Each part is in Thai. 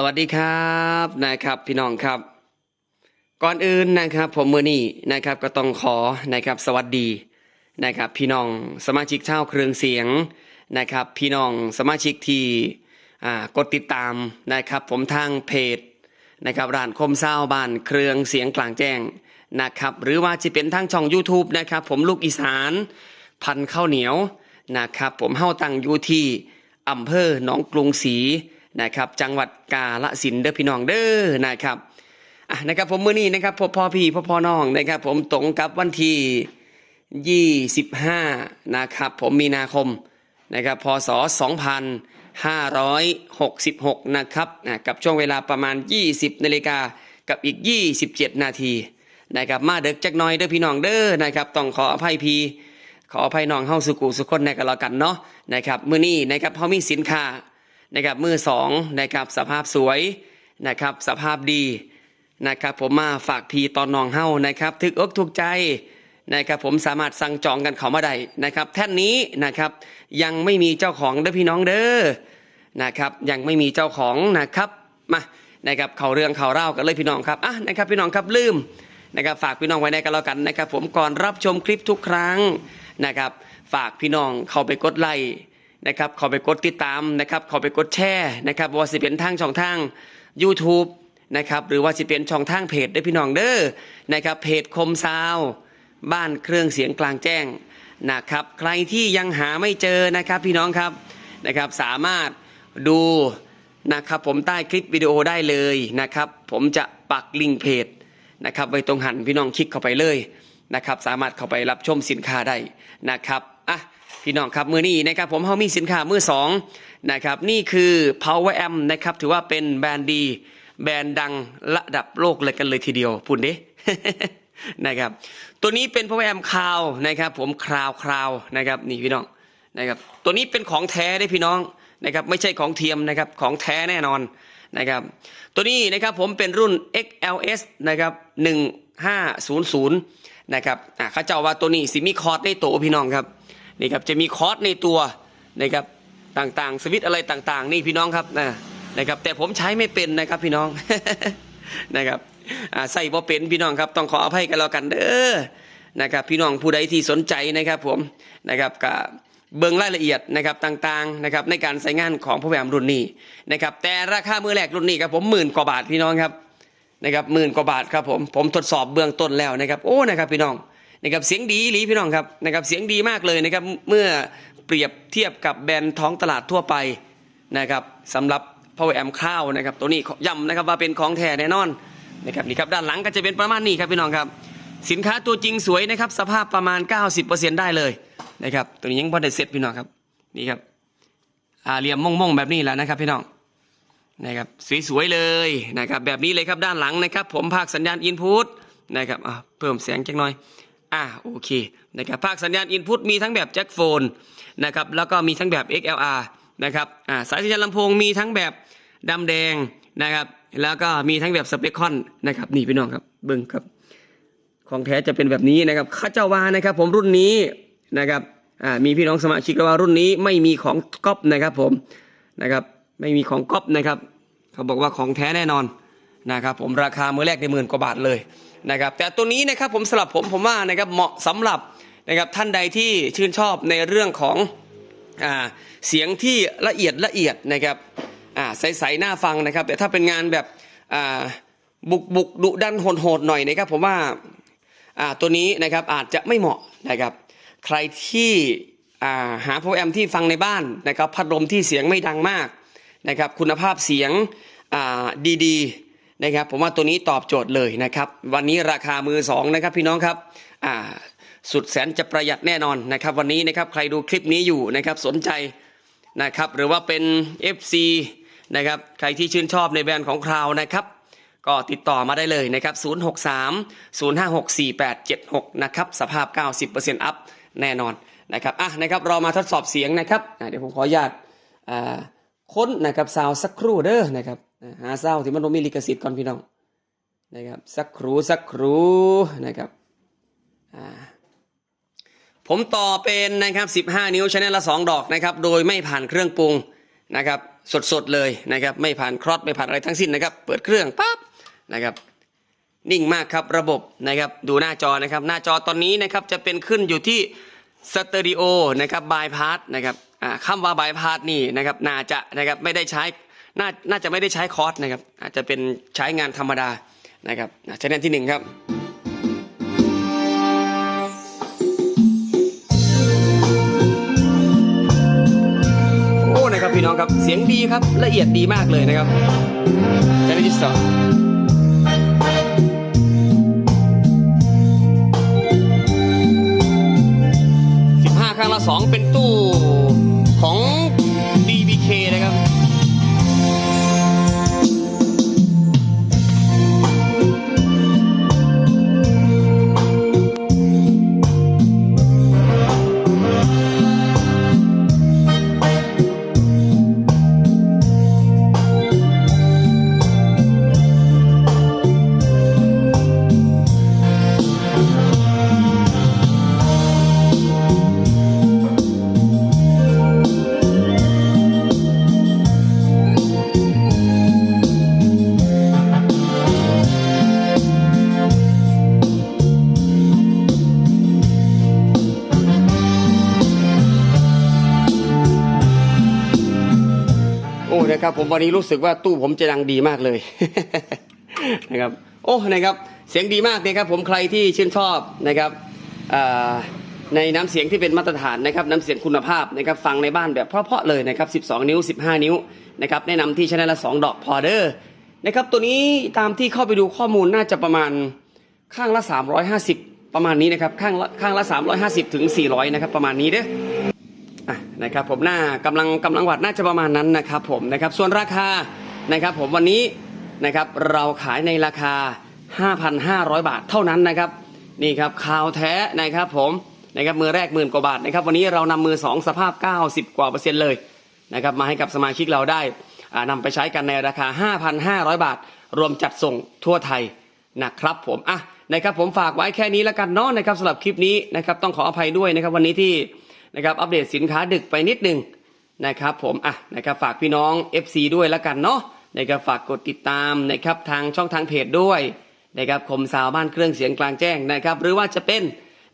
สวัสดีครับนะครับพี่น้องครับ ก่อนอื่นนะครับผมมือนี้นะครับก็ต้องขอนะครับสวัสดีนะครับพี่น้องสมาชิกเช่าเครื่องเสียงนะครับ พี่น้องสมาชิกที่กดติดตามนะครับ ผมทางเพจนะครับร้านคมเศร้าบ้านเครื่องเสียงกลางแจ้งนะครับ หรือว่าจะเป็นทางช่อง YouTube นะครับ ผมลูกอีสานพันข้าวเหนียวนะครับ ผมเฮ้าตังอยู่ที่อำเภอหนองกรุงศรี นะครับจังหวัดกาฬสินธุ์เด้อพี่น้องเด้อนะครับอะนะครับผมมื้อนี้นะครับพบพ่อพี่พ่อพ่อน้องนะครับผมตรงกับวันที่25นะครับผมมีนาคมนะครับพศ 2566นะครับอะกับช่วงเวลาประมาณ 20นาฬิกากับอีก 27 นาทีนะครับมาเด็กจักน่อยเด้อพี่น้องเด้อนะครับต้องขออภัยพี่ขออภัยน้องเฮาสุกุสุคนในกันแล้วกันเนาะนะครับมื้อนี้นะครับเฮามีสินค้า นะครับมือสองนะครับสภาพสวยนะครับสภาพดีนะครับผมมาฝากพีตอนน้องเฮานะครับถึกอกถูกใจนะครับผมสามารถสั่งจองกันเขามาได้นะครับ แท่นนี้นะครับยังไม่มีเจ้าของเด้อพี่น้องเด้อนะครับยังไม่มีเจ้าของนะครับมานะครับเขาเรื่องเขาเล่ากันเลยพี่น้องครับอะนะครับพี่น้องครับลืมนะครับฝากพี่น้องไว้ในกันแล้วกันนะครับ ผมก่อนรับชมคลิปทุกครั้งนะครับ ฝากพี่น้องเข้าไปกดไลค์ นะครับข้าไปกดติดตามนะครับข้าไปกดแชร์นะครับว่าสิเป็นทางช่องทาง YouTube นะครับหรือว่าสิเป็นช่องทางเพจได้อพี่น้องเด้อนะครับเพจคมซาวบ้านเครื่องเสียงกลางแจ้งนะครับใครที่ยังหาไม่เจอนะครับพี่น้องครับนะครับสามารถดูนะครับผมใต้คลิปวิดีโอได้เลยนะครับผมจะปักลิงก์เพจนะครับไว้ตรงหันพี่น้องคลิกเข้าไปเลยนะครับสามารถเข้าไปรับชมสินค้าได้นะครับอะ พี่น้องครับมือนี้นะครับผมเขามีสินค้ามือสองนะครับนี่คือ Power Amp นะครับถือว่าเป็นแบรนด์ดี แบรนด์ดังระดับโลกเลยกันเลยทีเดียวพูดดินะครับตัวนี้เป็น Power Amp คราวนะครับผมคราวคราวนะครับนี่พี่น้องนะครับตัวนี้เป็นของแท้ได้พี่น้องนะครับไม่ใช่ของเทียมนะครับของแท้แน่นอนนะครับตัวนี้นะครับผมเป็นรุ่น XLS นะครับ1500นะครับอ่าเขาเจ้าว่าตัวนี้สิมีคอร์ดในตัวพี่น้องครับ นี่ครับจะมีคอร์ดในตัวนะครับต่างๆ สวิตอะไรต่างๆ นี่พี่น้องครับนะนะครับแต่ผมใช้ไม่เป็นนะครับพี่น้องนะครับใส่บ่เป็นพี่น้องครับต้องขออภัยกันแล้วกันเด้อนะครับพี่น้องผู้ใดที่สนใจนะครับผมนะครับกับเบิ่งรายละเอียดนะครับต่างๆนะครับในการใช้งานของพระแวมรุ่นนี้นะครับแต่ราคามือแรกรุ่นนี้ครับผมหมื่นกว่าบาทพี่น้องครับนะครับหมื่นกว่าบาทครับผมผมทดสอบเบื้องต้นแล้วนะครับโอ้นะครับพี่น้อง นะครับเสียงดีหลีพี่น้องครับนะครับเสียงดีมากเลยนะครับเมื่อเปรียบเทียบกับแบรนด์ท้องตลาดทั่วไปนะครับสำหรับพ o ว e r Amp ข้าวนะครับตัวนี้ย้ำนะครับว่าเป็นของแท้แน่นอนนะครับนี่ครับด้านหลังก็จะเป็นประมาณนี้ครับพี่น้องครับ สินค้าตัวจริงสวยนะครับสภาพประมาณ 90%ได้เลยนะครับตัวนี้ยังพอได้เสร็จพี่น้องครับนี่ครับอาเหลี่ยมม่งๆแบบนี้แหละนะครับพี่น้องนะครับสวยๆเลยนะครับแบบนี้เลยครับด้านหลังนะครับ ผมภาคสัญญาณอินพุตนะครับเพิ่มแสงจักหน่อย อ่าโอเคนะครับภาคสัญญาณอินพุตมีทั้งแบบแจ็คโฟนนะครับแล้วก็มีทั้งแบบ XLR นะครับอ่าสายสัญญาณลำโพงมีทั้งแบบดำแดงนะครับแล้วก็มีทั้งแบบสเปคคอนนะครับนี่พี่น้องครับเบิ้งครับ ของแท้จะเป็นแบบนี้นะครับข้าเจ้าวานะครับ ผมรุ่นนี้นะครับอ่ามีพี่น้องสมาชิกว่ารุ่นนี้ไม่มีของก๊อปนะครับผมนะครับไม่มีของก๊อปนะครับ เขาบอกว่าของแท้แน่นอน นะครับผมราคามือแรกในหมื่นกว่าบาทเลยนะครับแต่ตัวนี้นะครับผมสำหรับผมผมว่านะครับเหมาะสำหรับนะครับท่านใดที่ชื่นชอบในเรื่องของอ่าเสียงที่ละเอียดละเอียดนะครับอ่าใสๆหน้าฟังนะครับ แต่ถ้าเป็นงานแบบอ่าบุกบุกดุดันโหดๆหน่อยนะครับผมว่าอ่าตัวนี้นะครับอาจจะไม่เหมาะนะครับใครที่อ่าหาโปรแอมที่ฟังในบ้านนะครับพัดลมที่เสียงไม่ดังมากนะครับคุณภาพเสียงอ่าดีๆ นะครับผมว่าตัวนี้ตอบโจทย์เลยนะครับวันนี้ราคามือสองนะครับพี่น้องครับอ่าสุดแสนจะประหยัดแน่นอนนะครับวันนี้นะครับใครดูคลิปนี้อยู่นะครับสนใจนะครับหรือว่าเป็น FC นะครับใครที่ชื่นชอบในแบรนด์ของคราวนะครับก็ติดต่อมาได้เลยนะครับ 063 056 4876 นะครับ สภาพ 90%อัพแน่นอนนะครับ อะ นะครับ เรามาทดสอบเสียงนะครับ เดี๋ยวผมขออนุญาตค้นนะครับ ซาวสักครู่เด้อนะครับ อ่าหาซาที่มันมีลิขสิทธิ์ก่อนพี่น้องนะครับสักครู่สักครู่นะครับอ่าผมต่อเป็นนะครับ 15 นิ้วชแนลละ 2 ดอกนะครับ โดยไม่ผ่านเครื่องปรุงนะครับ สดๆเลยนะครับ ไม่ผ่านครอสไม่ผ่านอะไรทั้งสิ้นนะครับ เปิดเครื่องปั๊บนะครับ นิ่งมากครับระบบนะครับดูหน้าจอนะครับ หน้าจอตอนนี้นะครับจะเป็นขึ้นอยู่ที่สเตอริโอนะครับบายพาสนะครับอ่าคำว่าบายพาสนี่นะครับน่าจะนะครับไม่ได้ใช้ น่าน่าจะไม่ได้ใช้คอร์สนะครับอาจจะเป็นใช้งานธรรมดานะครับอะชแนที่หนึ่งครับโอ้นะครับพี่น้องครับเสียงดีครับละเอียดดีมากเลยนะครับชแนลที่สอง15ครั้งละ2เป็นตู้ของ นะครับ ผมวันนี้รู้สึกว่าตู้ผมจะดังดีมากเลย นะครับ โอ้นะครับ เสียงดีมากนะครับ ผมใครที่ชื่นชอบนะครับในน้ำเสียงที่เป็นมาตรฐานนะครับน้ำเสียงคุณภาพนะครับฟังในบ้านแบบเพราะๆเลยนะครับ 12 นิ้ว 15 นิ้วนะครับแนะนำที่ชแนลละ 2 ดอกพอเดอร์นะครับตัวนี้ตามที่เข้าไปดูข้อมูลน่าจะประมาณข้างละ 350 ประมาณนี้นะครับข้างละข้างละ 350 ถึง 400 นะครับประมาณนี้เด้อ นะครับผมหน้ากำลังกำลังวัดน่าจะประมาณนั้นนะครับผมนะครับส่วนราคานะครับผมวันนี้นะครับเราขายในราคา 5,500 บาทเท่านั้นนะครับนี่ครับข่าวแท้นะครับผมนะครับมือแรกหมื่นกว่าบาทนะครับวันนี้เรานำมือ 2 สภาพ 90 กว่าเปอร์เซ็นต์เลยนะครับมาให้กับสมาชิกเราได้อ่านำไปใช้กันในราคา 5,500 บาท รวมจัดส่งทั่วไทยนะครับผมอะนะครับผมฝากไว้แค่นี้แล้วกันเนาะนะครับสำหรับคลิปนี้นะครับต้องขออภัยด้วยนะครับวันนี้ที่ นะครับอัปเดตสินค้าดึกไปนิดนึงนะครับผมอะนะครับฝากพี่น้อง FC ด้วยแล้วกันเนาะนะครับฝากกดติดตามนะครับทางช่องทางเพจด้วยนะครับคมสาวบ้านเครื่องเสียงกลางแจ้งนะครับหรือว่าจะเป็น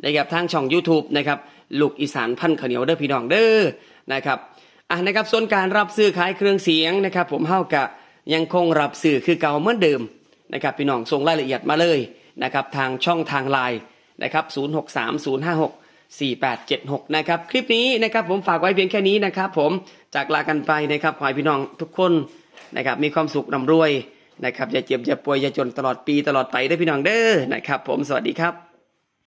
นะครับทางช่อง YouTube นะครับลูกอีสานพันขเหนียวเด้อพี่น้องเด้อนะครับอะนะครับส่วนการรับซื้อขายเครื่องเสียงนะครับผมเฮากะยังคงรับซื้อคือเก่าเหมือนเดิมนะครับพี่น้องส่งรายละเอียดมาเลยนะครับทางช่องทางไลน์นะครับ063056 4876 นะครับ คลิปนี้นะครับผมฝากไว้เพียงแค่นี้นะครับ ผมจากลากันไปนะครับขอให้พี่น้องทุกคนนะครับมีความสุขร่ำรวยนะครับอย่าเจ็บอย่าป่วยอย่าจนตลอดปีตลอดไปได้พี่น้องเด้อนะครับ ผมสวัสดีครับ